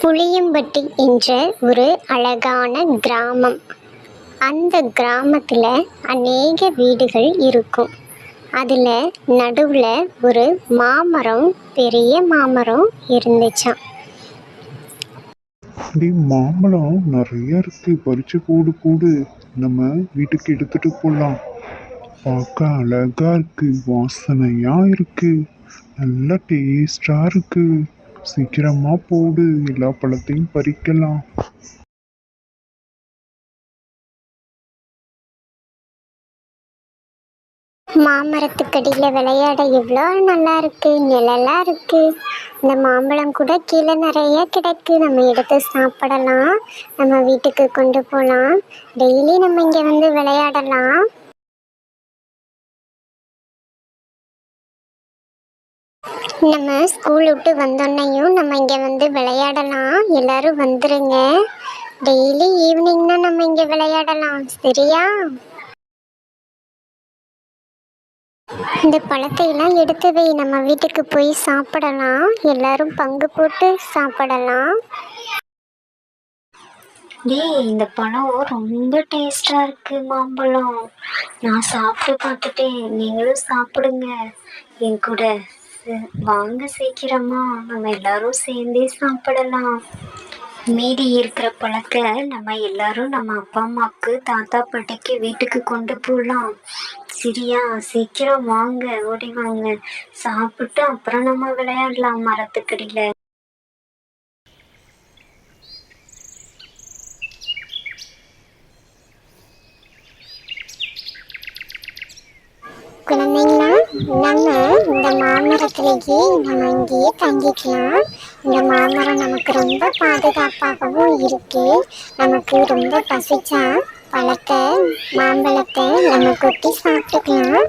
புளியம்பட்டி என்ற ஒரு அழகான கிராமம். அந்த கிராமத்தில் அநேக வீடுகள் இருக்கும். அதில் நடுவில் ஒரு மாமரம் பெரிய மாமரம் இருந்துச்சான் டேய் மாம்பழம் நிறைய இருக்கு. பறிச்சு கூடு கூடு நம்ம வீட்டுக்கு எடுத்துட்டு போகலாம் பார்க்க அழகா இருக்கு. வாசனையா இருக்கு. நல்லா டேஸ்டா இருக்கு. சீக்கிரமா போடு எல்லா பழத்தையும் பறிக்கலாம். மாமரத்துக்கடியில் விளையாட எவ்வளோ நல்லா இருக்கு நிழலா இருக்கு. இந்த மாம்பழம் கூட கீழே நிறைய கிடைக்கு. நம்ம எடுத்து சாப்பிடலாம். நம்ம வீட்டுக்கு கொண்டு போகலாம் டெய்லி நம்ம இங்கே வந்து விளையாடலாம். நம்ம ஸ்கூல் விட்டு வந்தோன்னையும் நம்ம இங்கே வந்து விளையாடலாம். எல்லாரும் வந்துருங்க. டெய்லி ஈவினிங்னா நம்ம இங்கே விளையாடலாம். சரியா? இந்த பழத்தையெல்லாம் எடுத்து வை. நம்ம வீட்டுக்கு போய் சாப்பிடலாம். எல்லாரும் பங்கு போட்டு சாப்பிடலாம். டேய் இந்த பழம் ரொம்ப டேஸ்டா இருக்கு மாம்பழம். நான் சாப்பிட்டு பார்த்துட்டேன். நீங்களும் சாப்பிடுங்க. என் கூட. வாங்க சீக்கிரமா. நம்ம எல்லாரும் சேர்ந்தே சாப்பிடலாம். மீதி இருக்கிற பழத்தை நம்ம எல்லாரும் நம்ம அப்பா அம்மாவுக்கு தாத்தா பாட்டிக்கு வீட்டுக்கு கொண்டு போகலாம் சரியா சீக்கிரம் வாங்க ஓடி வாங்க. சாப்பிட்டு அப்புறம் நம்ம விளையாடலாம் மரத்துக்கடியில. குழந்தைங்களா நம்ம இந்த நம்ம இங்கேயே தங்கிக்கலாம். இந்த மாமரம் நமக்கு ரொம்ப பாதுகாப்பாகவும் இருக்கு. நமக்கு ரொம்ப பசிச்சா பழத்தை மாம்பழத்தை நம்ம கொட்டி சாப்பிட்டுக்கலாம்.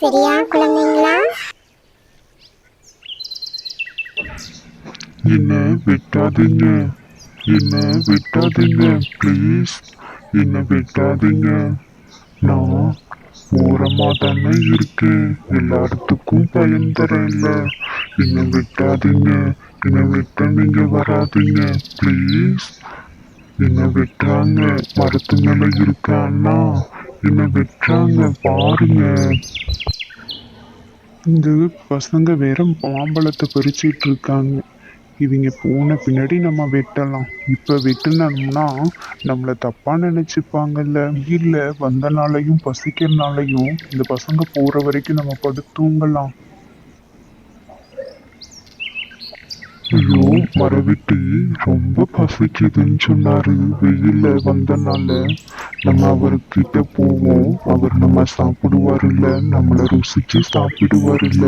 சரியா குழந்தைங்களா? என்ன வெட்டாதீங்க. என்ன வெட்டாதீங்க ப்ளீஸ் என்ன வெட்டாதீங்க. நான் ஓரமா தானே இருக்கு எல்லாத்துக்கும் பயன் தரேன்ல என்ன விட்டாதீங்க. என்ன விட்ட நீங்க வராதீங்க. ப்ளீஸ் என்ன விட்டாங்க மரத்து மேல இருக்கான்னா என்ன விட்டாங்க பாருங்க. இந்த பசங்க வேற மாம்பழத்தை பறிச்சிட்டு இருக்காங்க. இவங்க போன பின்னாடி நம்ம வெட்டலாம். இப்போ வெட்டினோம்னா நம்மளை தப்பாக நினச்சிப்பாங்கல்ல. இல்லை வந்தனாலையும் பசிக்கிறனாலையும் இந்த பசங்க போகிற வரைக்கும் நம்ம படுத்து தூங்கலாம். ஐயோ மரவிட்டு ரொம்ப பசிக்குதுன்னு சொன்னாரு. வெயில்ல வந்தனால நம்ம அவர்கிட்ட போவோம். அவர் நம்ம சாப்பிடுவாருல்ல. நம்மளை ருசிச்சு சாப்பிடுவாருல்ல.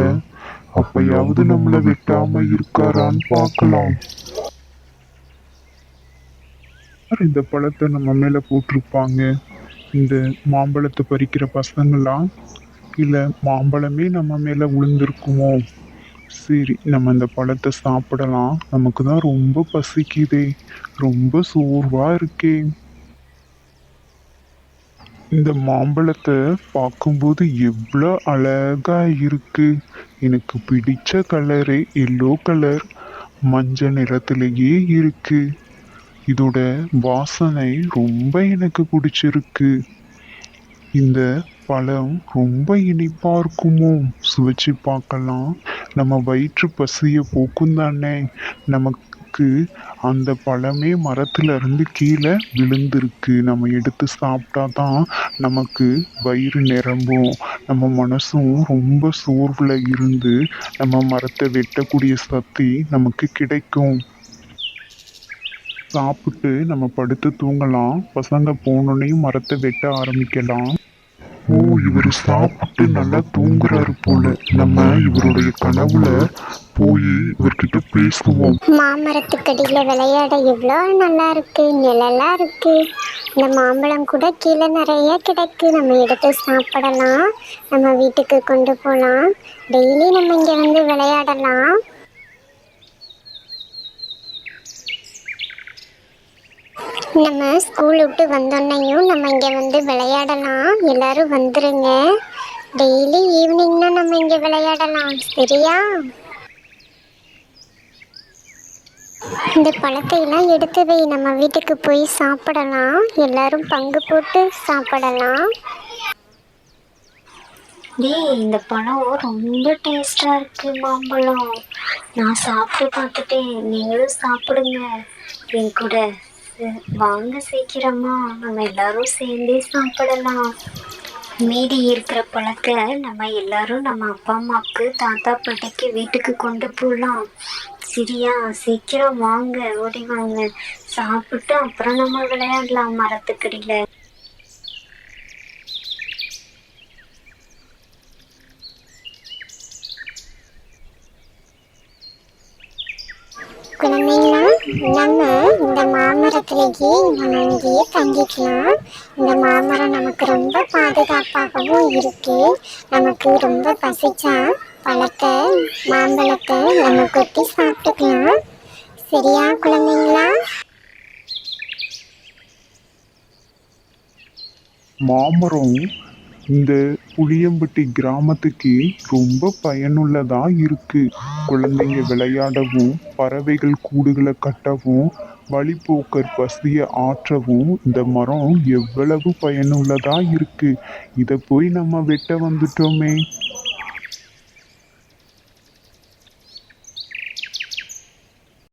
அப்பயாவது நம்மள வெட்டாம இருக்காரான்னு பார்க்கலாம். இந்த பழத்தை நம்ம மேல போட்டிருப்பாங்க? இந்த மாம்பழத்தை பறிக்கிற பசங்களாம் இல்ல மாம்பழமே நம்ம மேல விழுந்திருக்குமோ சரி நம்ம இந்த பழத்தை சாப்பிடலாம். நமக்கு தான் ரொம்ப பசிக்குதே. ரொம்ப சோர்வா இருக்கே. இந்த மாம்பழத்தை பார்க்கும்போது எவ்வளோ அழகா இருக்கு. எனக்கு பிடிச்ச கலரு எல்லோ கலர் மஞ்சள் நிறத்துலயே இருக்கு. இதோட வாசனை ரொம்ப எனக்கு பிடிச்சிருக்கு. இந்த பழம் ரொம்ப இனிப்பா இருக்குமோ? சுவைச்சு பார்க்கலாம். நம்ம வயிற்று பசியை போக்கும் தானே நமக்கு அந்த பழமே மரத்துல இருந்து கீழே விழுந்திருக்கு. நம்ம எடுத்து சாப்பிட்டா தான் நமக்கு வயிறு நிரம்பும். நம்ம மனசும் ரொம்ப சோர்வில் இருந்து நம்ம மரத்தை வெட்டக்கூடிய சக்தி நமக்கு கிடைக்கும். சாப்பிட்டு நம்ம படுத்து தூங்கலாம். பசங்க போனோடனையும் மரத்தை வெட்ட ஆரம்பிக்கலாம். சாப்பிட்டு நல்லா தூங்குறாரு போல. நம்ம இவருடைய கனவுல போய் இவர்கிட்ட பேசுவோம். மாமரத்துக்கடியில விளையாட எவ்வளோ நல்லா இருக்கு நிழலா இருக்கு. இந்த மாம்பழம் கூட கீழே நிறைய கிடைக்கு. நம்ம எடுத்து சாப்பிடலாம். நம்ம வீட்டுக்கு கொண்டு போகலாம் டெய்லி நம்ம இங்கே வந்து விளையாடலாம். நம்ம ஸ்கூல் விட்டு வந்தோன்னையும் நம்ம இங்கே வந்து விளையாடலாம். எல்லாரும் வந்துருங்க. டெய்லி ஈவினிங்னா நம்ம இங்கே விளையாடலாம். சரியா? இந்த பழத்தையெல்லாம் எடுத்து வை. நம்ம வீட்டுக்கு போய் சாப்பிடலாம். எல்லாரும் பங்கு போட்டு சாப்பிடலாம். டேய் இந்த பழம் ரொம்ப டேஸ்டா இருக்கு மாம்பழம். நான் சாப்பிட்டு பார்த்துட்டேன். நீங்களும் சாப்பிடுங்க. என் கூட. வாங்க சீக்கிரமா. நம்ம எல்லாரும் சேர்ந்தே சாப்பிடலாம். மீதி இருக்கிற பழத்தை நம்ம எல்லாரும் நம்ம அப்பா அம்மாவுக்கு தாத்தா பாட்டிக்கு வீட்டுக்கு கொண்டு போகலாம் சரியா சீக்கிரம் வாங்க ஓடி வாங்க. சாப்பிட்டு அப்புறம் நம்ம விளையாடலாம் மரத்துக்கடியில். குழந்தைங்களா? நம்ம இந்த மாமரத்திலேயே நம்ம இங்கேயே தங்கிக்கலாம். இந்த மாமரம் நமக்கு ரொம்ப பாதுகாப்பாகவும் இருக்கு. நமக்கு ரொம்ப பசிச்சா பழத்தை மாம்பழத்தை நம்ம கொத்தி சாப்பிட்டுக்கலாம். சரியா குழந்தைங்களா? மாமரம் இந்த புளியம்பட்டி கிராமத்துக்கு ரொம்ப பயனுள்ளதா இருக்கு. குழந்தைங்க விளையாடவும் பறவைகள் கூடுகளை கட்டவும் வழிப்போக்கர் வசதியை ஆற்றவும் இந்த மரம் எவ்வளவு பயனுள்ளதா இருக்கு. இதை போய் நம்ம வெட்ட வந்துட்டோமே.